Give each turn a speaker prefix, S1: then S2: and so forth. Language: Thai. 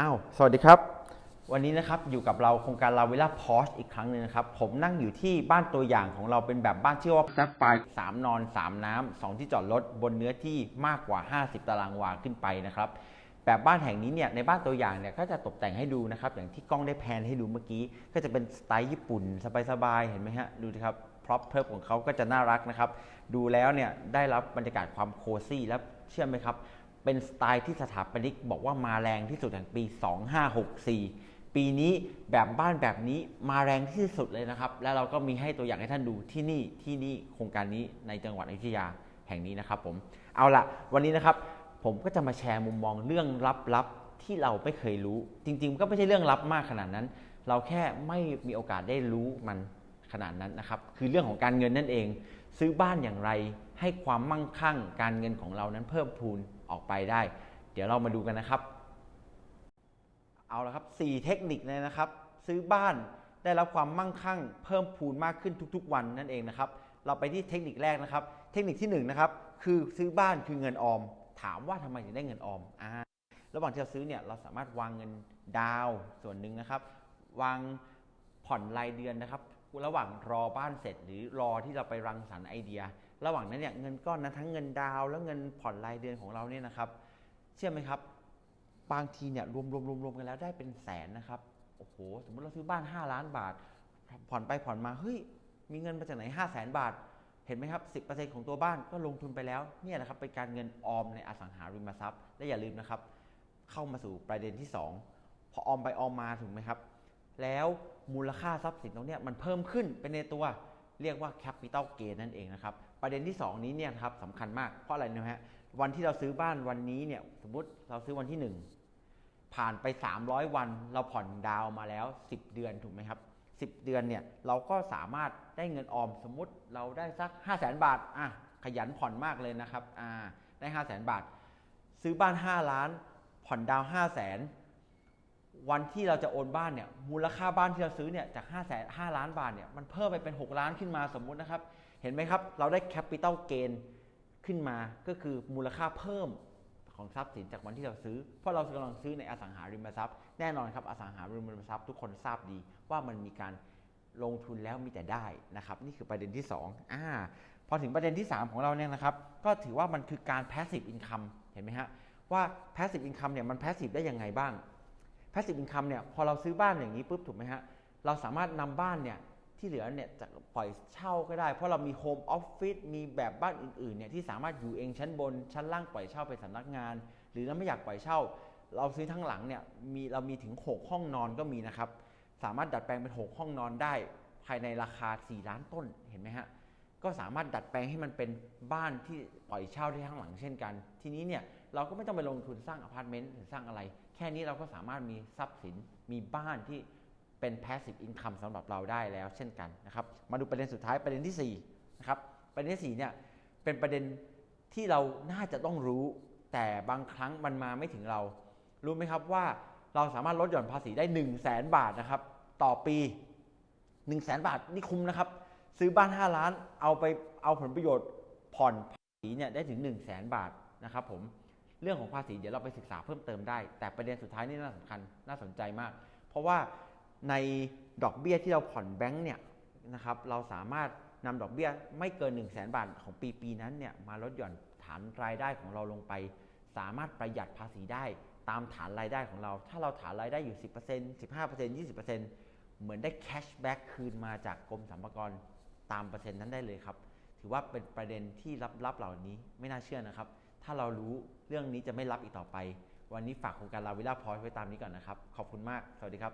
S1: อ้าว สวัสดีครับ วันนี้นะครับอยู่กับเราโครงการลาวิล่าพอชอีกครั้งหนึ่งนะครับ ผมนั่งอยู่ที่บ้านตัวอย่างของเราเป็นแบบบ้านชื่อว่าแซฟไฟสามนอน 3 น้ำสองที่จอดรถบนเนื้อที่มากกว่า 50 ตารางวาขึ้นไปนะครับแบบบ้านแห่งนี้เนี่ยในบ้านตัวอย่างเนี่ยก็จะตกแต่งให้ดูนะครับ อย่างที่กล้องได้แพนให้ดูเมื่อกี้ ก็จะเป็นสไตล์ญี่ปุ่นสบายๆเห็นไหมฮะดูสิครับพร็อพเพิบของเขาก็จะน่ารักนะครับ ดูแล้วเนี่ยได้รับบรรยากาศความโคซี่และเชื่อไหมครับ เป็นสไตล์ที่สถาปนิกบอกว่ามาแรงที่สุดแห่งปี 2564 ปีนี้แบบบ้านแบบนี้มาแรงที่สุดเลยนะครับ แล้วเราก็มีให้ตัวอย่างให้ท่านดูที่นี่ที่นี่โครงการนี้ในจังหวัดอยุธยาแห่งนี้นะครับผม เอาละวันนี้นะครับผมก็จะมาแชร์มุมมองเรื่องลับๆที่เราไม่เคยรู้ จริงๆ ก็ไม่ใช่เรื่องลับมากขนาดนั้น เราแค่ไม่มีโอกาสได้รู้มันขนาดนั้นนะครับ คือเรื่องของการเงินนั่นเอง ซื้อบ้านอย่างไร ให้ความมั่งคั่งการเงินของเรานั้นเพิ่มพูนออกไปได้ เดี๋ยวเรามาดูกันนะครับ เอาละครับ 4 เทคนิคเลยนะครับ ซื้อบ้านได้รับความมั่งคั่ง เพิ่มพูนมากขึ้นทุกๆ วันนั่นเองนะครับ เราไปที่เทคนิคแรกนะครับ เทคนิคที่1นงนะครับคือซื้อบ้านคือเงินออม ถามว่าทำไมถึงได้เงินออมอ่าระหว่างที่เราซื้อเนี่ยเราสามารถวางเงินดาวส่วนหนึ่งนะครับ วางผ่อนรายเดือนนะครับ ระหว่างรอบ้านเสร็จ หรือรอที่เราไปรังสรรค์ไอเดีย ระหว่างนั้นเนี่ยเงินก้อนนั้นทั้งเงินดาวแล้วเงินผ่อนรายเดือนของเราเนี่ยนะครับ เชื่อไหมครับ บางทีเนี่ยรวมรวมรวมรวมกันแล้วได้เป็นแสนนะครับโอ้โหสมมติเราซื้อบ้าน 5 ล้านบาท ผ่อนไปผ่อนมาเฮ้ยมีเงินมาจากไหน5 0 0แสนบาท เห็นไหมครับ 10%ของตัวบ้านก็ลงทุนไปแล้วเนี่ยนะครับเป็นการเงินออมในอสังหาริมทรัพย์ และอย่าลืมนะครับ เข้ามาสู่ประเด็นที่ 2 พอออมไปออมมาถูกไหมครับ แล้ว มูลค่าทรัพย์สินตรงเนี้ยมันเพิ่มขึ้นเป็นในตัวเรียกว่า capital gain นั่นเองนะครับ ประเด็นที่ 2 นี้เนี่ยครับสำคัญมากเพราะอะไรนะฮะวันที่เราซื้อบ้านวันนี้เนี่ยสมมติเราซื้อวันที่ 1 ผ่านไป 300 วันเราผ่อนดาวมาแล้ว 10 เดือนถูกไหมครับ10 เดือนเนี่ยเราก็สามารถได้เงินออมสมมติเราได้สัก 5 0 0 0 0 0บาทอะขยันผ่อนมากเลยนะครับอ่าได้ 5 0 0 0 0 0บาท ซื้อบ้าน 5 ล้าน ผ่อนดาว 5 0 0 0 0 0 วันที่เราจะโอนบ้านเนี่ยมูลค่าบ้านที่เราซื้อเนี่ยจาก5 0 0 0 0 5ล้านบาทเนี่ยมันเพิ่มไปเป็น 6 ล้านขึ้นมาสมมุตินะครับ เห็นไหมครับ เราได้ capital gain ขึ้นมาก็คือมูลค่าเพิ่มของทรัพย์สินจากวันที่เราซื้อ เพราะเรากำลังซื้อในอสังหาริมทรัพย์แน่นอนครับอสังหาริมทรัพย์ ทุกคนทราบดีว่ามันมีการลงทุนแล้วมีแต่ได้นะครับนี่คือประเด็นที่2อ่าพอถึงประเด็นที่ 3 ของเราเนี่ยนะครับ ก็ถือว่ามันคือการ passive income เห็นไหมฮะว่า passive income เนี่ยมัน passive ได้ยังไงบ้าง passive income เนี่ยพอเราซื้อบ้านอย่างนี้ปุ๊บถูกไหมฮะเราสามารถนำบ้านเนี่ยที่เหลือเนี่ยจะปล่อยเช่าก็ได้ เพราะเรามีโฮมออฟฟิศมีแบบบ้านอื่นๆเนี่ยที่สามารถอยู่เองชั้นบนชั้นล่างปล่อยเช่าเป็นสำนักงาน หรือเราไม่อยากปล่อยเช่า เราซื้อทั้งหลังเนี่ยมีเรามีถึง 6 ห้องนอนก็มีนะครับสามารถดัดแปลงเป็น 6 ห้องนอนได้ ภายในราคา 4 ล้านต้นเห็นไหมฮะก็สามารถดัดแปลงให้มันเป็นบ้านที่ปล่อยเช่าได้ทั้งหลังเช่นกัน ทีนี้เนี่ย เราก็ไม่ต้องไปลงทุนสร้างอพาร์ตเมนต์หรือสร้างอะไร แค่นี้เราก็สามารถมีทรัพย์สินมีบ้านที่เป็น passive income สำหรับเราได้แล้วเช่นกันนะครับ มาดูประเด็นสุดท้ายประเด็นที่4นะครับประเด็นที่4เนี่ยเป็นประเด็นที่เราน่าจะต้องรู้ แต่บางครั้งมันมาไม่ถึงเรา รู้ไหมครับว่าเราสามารถลดหย่อนภาษีได้ 1 0 0 0 0แสนบาทนะครับต่อปี 1 0 0 0 0แสนบาทนี่คุ้มนะครับ ซื้อบ้าน 5 ล้านเอาไปเอาผลประโยชน์ผ่อนภาษีเนี่ยได้ถึง 1 0 0 0 0แสนบาทนะครับผม เรื่องของภาษีเดี๋ยวเราไปศึกษาเพิ่มเติมได้ แต่ประเด็นสุดท้ายนี่น่าสำคัญน่าสนใจมาก เพราะว่าในดอกเบี้ยที่เราผ่อนแบงก์เนี่ยนะครับเราสามารถนำดอกเบี้ยไม่เกิน 1 0 0 0 0แสนบาทของปีปีนั้นเนี่ยมาลดหย่อนฐานรายได้ของเราลงไป สามารถประหยัดภาษีได้ตามฐานรายได้ของเรา ถ้าเราฐานรายได้อยู่ 10% 15% 20%เหมือนได้แคชแบ็กคืนมาจากกรมสรรพากรตามเปอร์เซ็นต์นั้นได้เลยครับ ถือว่าเป็นประเด็นที่ลับๆเหล่านี้ไม่น่าเชื่อนะครับ ถ้าเรารู้เรื่องนี้จะไม่รับอีกต่อไป วันนี้ฝากโครงการลาวิล่าพอยไว้ตามนี้ก่อนนะครับ ขอบคุณมาก สวัสดีครับ